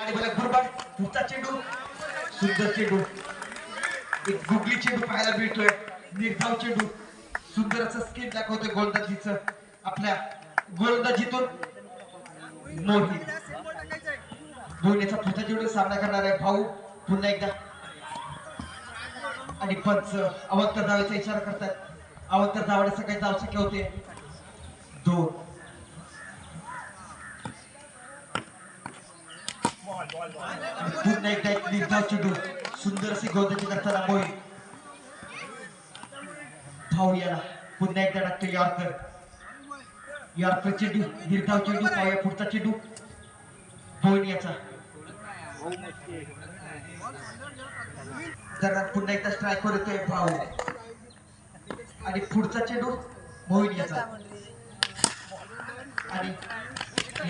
आणि बघा गुरबाड पुढचा चेंडू सुंदर चेंडू. एक गुगली चेंडू पाहायला मिळतोय. निर्धाव चेंडू. सुंदर असं स्किन दाखवतोय गोलंदाजीच. आपल्या गोलंदाजीतून मोहित. मोहिनीचा पुढचा चेंडू सामना करणार आहे भाऊ पुन्हा एकदा. आणि पंच अवंतर धावेचा इशारा करतात अवंतर धावाने सकाळी धाव शक्य होते. दोन. पुन्हा एकदा एक निर्धाव चेंडू सुंदर अशी गोलंदाजी करताना मोहित. भाऊ याला पुन्हा एकदा टाकतो यॉर्कर. यॉर्कर चेंडू निर्धाव चेंडू पाहूया पुढचा चेंडू. मोहिनी याचा. तर पुन्हा एकदा स्ट्राईकवर येतोय भाऊ. आणि पुढचा चेंडू मोहिनी याचा. आणि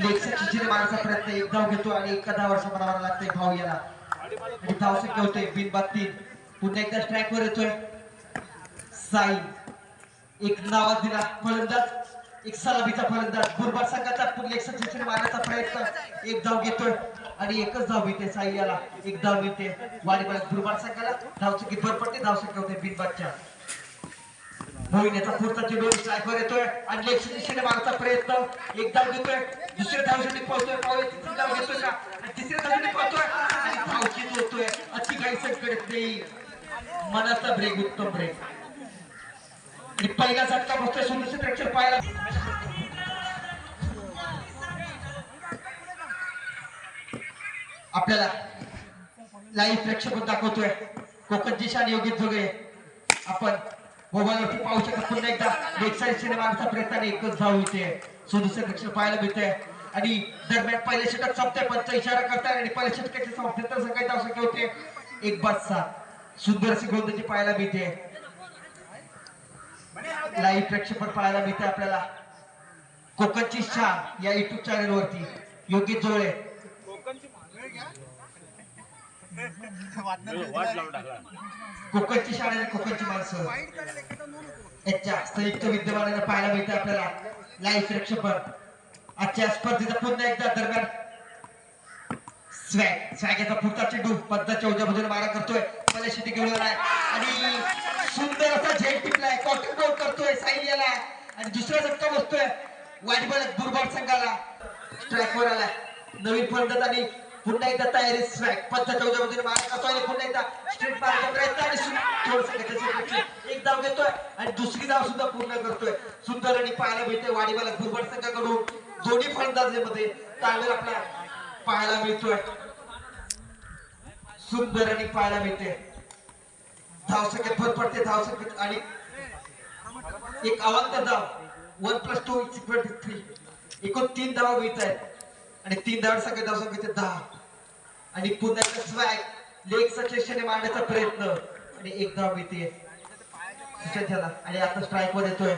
लेगचा चिचिरे मारायचा प्रयत्न एक धाव घेतो आणि एका धावावर समाधान लागतंय भाऊ याला आणि धाव संख्या होते बिनबाद तीन पुन्हा एकदा स्ट्राईक वर येतोय. साई. एक नावा दिला फलंदाज एक सलाबीचा फलंदाज. गुरबार संघाचा लेगचा चिचिरे मारण्याचा प्रयत्न. एक धाव घेतोय आणि एकच धाव घेते साई याला. एक धाव घेते वाडीबाग गुरबार संघाला. धाव चुकी भर पडते धाव शक्य होते बिनबादच्या मोहिनीचा पुढचा चेंडू स्ट्राईकवर येतोय आणि लेग दिशेने मारचा प्रयत्न. एक धाव घेतोय दुसऱ्या धावसाठी पोहोचतोय पाहूया तिसरी धाव घेतोय का आणि तिसऱ्या धावसाठी पोहोचतोय आणि धाव किती होतोय अति काही संकट नाही. मनाचा ब्रेक उत्तम ब्रेक आणि पहिला झटका बसतोय सुंदरशी प्रेक्षक पाहायला. आपल्याला लाईव्ह प्रेक्षक दाखवतोय. कोकणची शान योगेश जोगे आपण मोबाईलवरती पाहू शकत पुन्हा एकदा वेबसाईट सिनेमाचा प्रयत्न एकच धाव होते. सुदूसर दक्षिण पाहायला मिळते आणि दरम्यान पहिल्या षटक संपते पंच इशारा करताय आणि पहिल्या षटकाच्या तर सकाळी असं शक्य होते? एक बाद सात सुंदर अशी गोलंदाजी पाहायला मिळते. लाईव्ह प्रेक्षेपण पाहायला मिळते आपल्याला. कोकणची शान या युट्यूब चॅनल वरती. योगी जोळे. कोकणची शाळा कोकणची माणसं. याच्या संयुक्त विद्यमानाने पाहायला मिळते आपल्याला. लाईव्ह प्रेक्षेपण आजच्या स्पर्धेचा पुन्हा एकदा दरम्यान स्वॅग. स्वॅग याचा पुढचा चेंडू पद्धाच्या उजव्या बाजूने मारा करतोय. पहिल्या शेती घेऊन आलाय. आणि सुंदर असा झेल टिपलाय. कॉटन गोल करतोय साईल याला आणि दुसरा झटका बसतोय. वाईटबॉल दुर्बळ संघाला. स्ट्राईकवर आलाय. नवीन फलंदाज आणि पुन्हा एकदा तयारी स्वॅग पद्धाच्या उजव्या बाजूने मारा आणि पुन्हा एकदा स्ट्रेट मारण्याचा प्रयत्न आणि थोडस एक धाव घेतोय आणि दुसरी धाव सुद्धा पूर्ण करतोय. सुंदर आणि पाहायला मिळते वाडीवाला दुर्बट संघाकडून. दोन्ही फलंदाजीमध्ये तांबेल आपला पाहायला मिळतोय. सुंदर आणि पाहायला मिळते धाव संख्येत भर पडते धाव संख्येत आणि एक अवांतर धाव. One plus two equal to three एकूण तीन धावा मिळत आहेत आणि तीन धाव संख्या धाव संख्येचे दहा. आणि पुन्हा स्वॅग लेग सक्सेशने मारण्याचा प्रयत्न. आणि एक धाव मिळते झाला. आणि आता स्ट्राईक वर येतोय.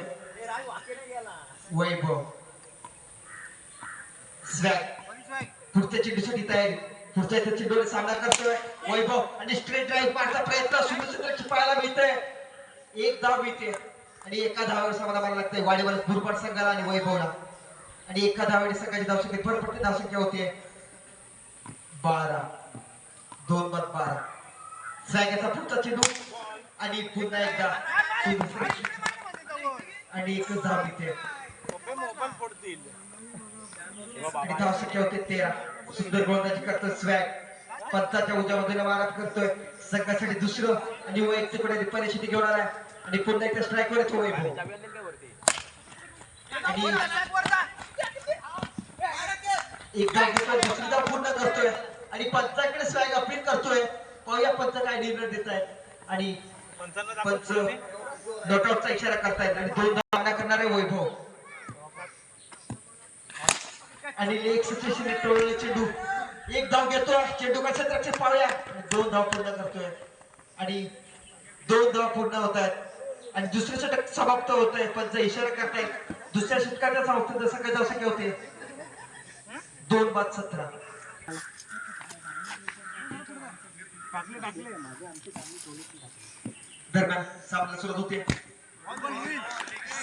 वैभव. स्वॅग पुढच्या चेंडूसाठी तयारी. पुढच्या इथे चेंडूने सामना करतोय. वैभव आणि स्ट्रेट ड्राईव्ह मारचा प्रयत्न. सुंदर पाहायला मिळतोय. एक धाव मिळते. आणि एका धावावर समाधान मारायला लागतंय. वाडीवर गुरुपाट संघाला आणि वैभवला. आणि एका धावाने संघाची धावसंख्या संख्या धावसंख्या धाव संख्या होते बारा. दोन बाद बारा. सॅग्याचा पुढचा चेंडू. आणि पुन्हा एकदा आणि एक धाव इथे. धाव शक्य होते तेरा. सुंदर गोलंदाजी करतो स्वॅग. पंचाच्या उद्या बाजूला मारात करतोय. संघासाठी दुसरं आणि वैयक्तिक परिस्थिती घेऊन आलाय. आणि पुन्हा एकदा स्ट्राईक वर येतो वैभव. आणि एक धाव घेतोय दुसरी धाव पूर्ण करतोय. आणि पंचाकडे स्वॅग अपील करतोय. पाहूया पंच काय निर्णय देत आहेत आणि पंच नॉटआउटचा इशारा करतायत. आणि दोन धावना करणारे वैभव. आणि लेग सिच्युएशन टोळले चेंडू. एक धाव घेतोय. चेंडू कसं रक्षण पाहूया. दोन धाव पूर्ण करतोय. आणि दोन धाव पूर्ण होत आहेत आणि दुसरे षटक समाप्त होत आहे पंच इशारा करतायत. दुसऱ्या षटकाच्या समाप्त जसं काय जसं होते दोन बाद सतरा. दरम्यान सामना सुरुवात होते.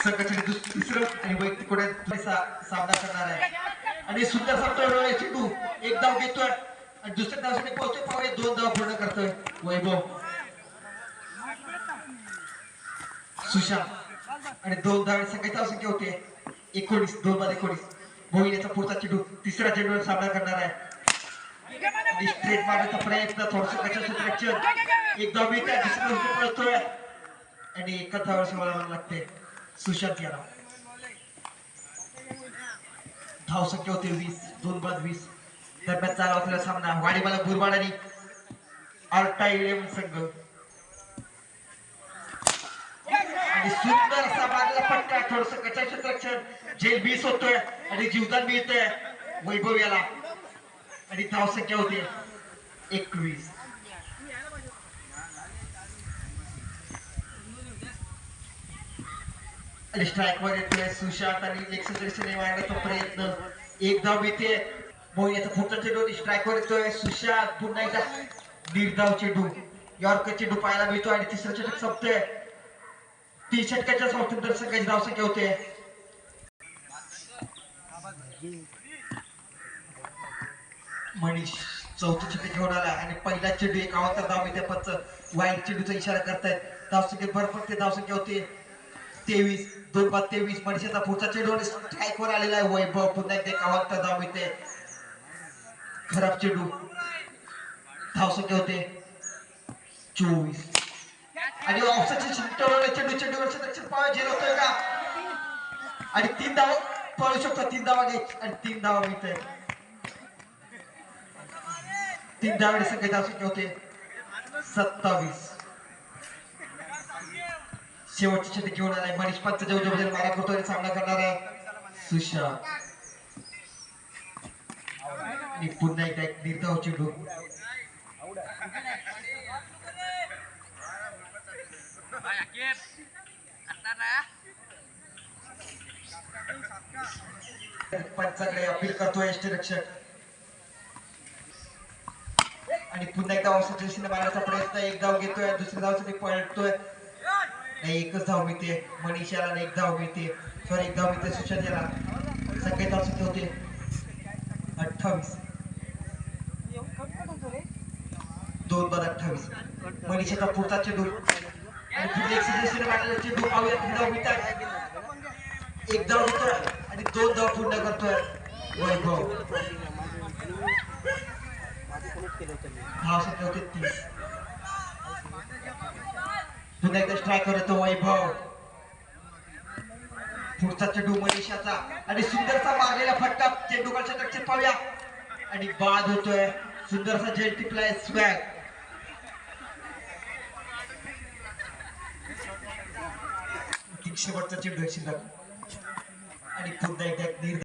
संघासाठी तिसरं आणि वैयक्तिक सामना करणार आहे. आणि सुंदर सांगतोय चेंडू. एक धाव घेतोय आणि दुसऱ्या धावसाठी पोहोचतोय. पाहूया दोन धाव पूर्ण करतोय वैभव. सुशांत. आणि दोन धावे सगळे धावसंख्या होते एकोणीस दोन बाद एकोणीस. मोहिनीचा पुढचा चेंडू तिसऱ्या चेंडूवर सामना करणार आहे. आणि स्ट्रेट मारण्याचा प्रयत्न थोडस कशा क्षेत्रात एक धाव मिळते दुसऱ्या पळतोय. आणि एका धावावर सोडायला लागते सुशांत याला धाव संख्या होते वीस दोन बाद वीस. दरम्यान चालू असलेला सामना. वाडीमाला गुरबाड आणि आर्टा इलेव्हन संघ. आणि सुंदर असा मारलेला पट्टा थोडस कचा जे जेल बीस होतोय आणि जीवदान मिळतंय. वैभव याला. आणि धाव संख्या होते एकवीस. आणि स्ट्राईक वर येतोय सुशांत आणि एक्सप्रेशन वाढण्याचा प्रयत्न. एक धाव मिळते. मोहिनीचा पुढचा चेंडू स्ट्राईक वर येतोय सुशांत. पुन्हा एकदा निर्धाव चेंडू यॉर्क चेंडू पाहायला मिळतो आणि तिसरा षटक संपतोय. तीन षटकाच्या स्वातंत्र्य संघाची धाव संख्या होते. मनीष चौथी चेंडू घेऊन आला आणि पहिला चेंडू एक अवतार धाव मिळते पंच वाईट चेंडूचा इशारा करतायत. धावसंख्या भरपूर ते धावसंख्या होती. तेवीस दोन पाच तेवीस. मनीषाचा पुढचा चेंडू आणि वर आलेला आहे. वैभव पुन्हा एकदा एक अवतार धाव मिळते खराब चेंडू. धावसंख्या होते. चोवीस. आणि ऑफसाची चिंटवलेला चेंडू. चेंडूवरच्या दक्षिण पाव झेल होतोय का? आणि तीन धाव पळू शकतो. तीन धावा घ्यायची आणि तीन धावा मिळतंय. तीन धावडे संख्येत धाव होते सत्तावीस. शेवटची चेंडू घेऊन आलाय. मनीष पंत जवळ मारा करतो आणि सामना करणार आहे सुशांत. आणि पुन्हा एकदा एक निर्धाव चेंडू. पंचाकडे अपील करतोय रक्षक. आणि पुन्हा एकदा औषध दिशेने मारण्याचा प्रयत्न एक धाव घेतोय दुसऱ्या धावसाठी पळतोय. नाही एकच धाव मिळते. मनीषाला आणि एक धाव मिळते. सॉरी एक धाव मिळते सुशांत याला. सगळे धाव सुद्धा होते अठ्ठावीस. दोन बाद अठ्ठावीस. मनीषाचा पुढचा चेंडू. आणि पुढे एक दिशेने मारलेला चेंडू पाहूया धाव मिळतात. एक धाव होतोय आणि दोन धाव पूर्ण करतोय. वैभव. पुन्हा एकदा स्ट्राईक करतो वैभव. पुढचा चेंडू मनीषाचा आणि सुंदरसा मारलेला फटका चेंडूकडच्या दक्षिण पाहूया. आणि बाद होतोय सुंदरसा जेल टिपलाय स्वॅग शेवटचा चेंडू आहे शिल्लक? आणि पुन्हा एकदा एक निर्धाव